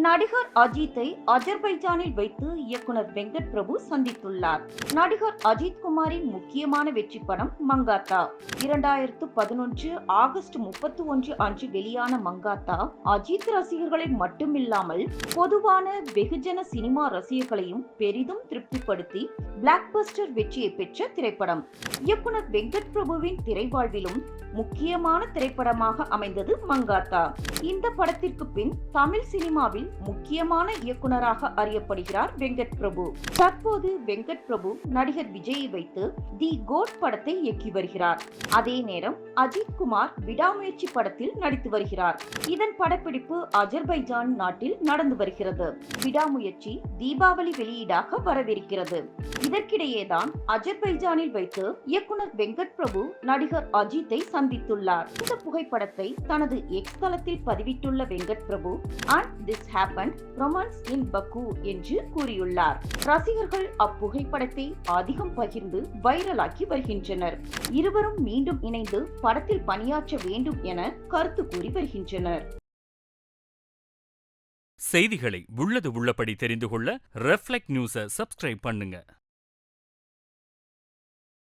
நடிகர் அஜித்தை அஜர்பைஜானில் வைத்து இயக்குனர் வெங்கட் பிரபு சந்தித்துள்ளார். நடிகர் அஜித் குமாரின் முக்கியமான வெற்றி படம் மங்காத்தா. இரண்டாயிரத்து பதினொன்று ஆகஸ்ட் முப்பத்தி ஒன்று அன்று வெளியான மங்காத்தா அஜித் ரசிகர்களை மட்டுமில்லாமல் பொதுவான வெகுஜன சினிமா ரசிகர்களையும் பெரிதும் திருப்திப்படுத்தி பிளாக் பஸ்டர் வெற்றியை பெற்ற திரைப்படம். இயக்குனர் வெங்கட் பிரபுவின் திரைவாழ்விலும் முக்கியமான திரைப்படமாக அமைந்தது மங்காத்தா. இந்த படத்திற்கு பின் தமிழ் சினிமாவில் முக்கியமான இயக்குனராக அறியப்படுகிறார் வெங்கட் பிரபு தற்போது வெங்கட் பிரபு நடிகர் விஜயை வைத்து தி கோட் படத்தை இயக்கி வருகிறார். அதே நேரம் அஜித் குமார் விடாமுயற்சி படத்தில் நடித்து வருகிறார். இதன் படப்பிடிப்பு அஜர்பைஜான் நாட்டில் நடந்து வருகிறது. விடாமுயற்சி தீபாவளி வெளியீடாக வரவிருக்கிறது. இதற்கிடையேதான் அஜர்பைஜானில் வைத்து இயக்குனர் வெங்கட் பிரபு நடிகர் அஜித்தை சந்தித்துள்ளார் இந்த புகைப்படத்தை தனது எக்ஸ் தளத்தில் பதிவிட்டுள்ள Venkat Prabhu and this happen romance in பக்கு என்று கூறியுள்ளார். ரசிகர்கள் அப்புகைப்படத்தை அதிகம் பகிர்ந்து வைரலாக்கி வருகின்றனர். இருவரும் மீண்டும் இணைந்து படத்தில் பணியாற்ற வேண்டும் என கருத்து கூறி வருகின்றனர். செய்திகளை உள்ளது உள்ளபடி தெரிந்து கொள்ள ரெஃப்ளெக்ட் நியூஸை சப்ஸ்கிரைப் பண்ணுங்க.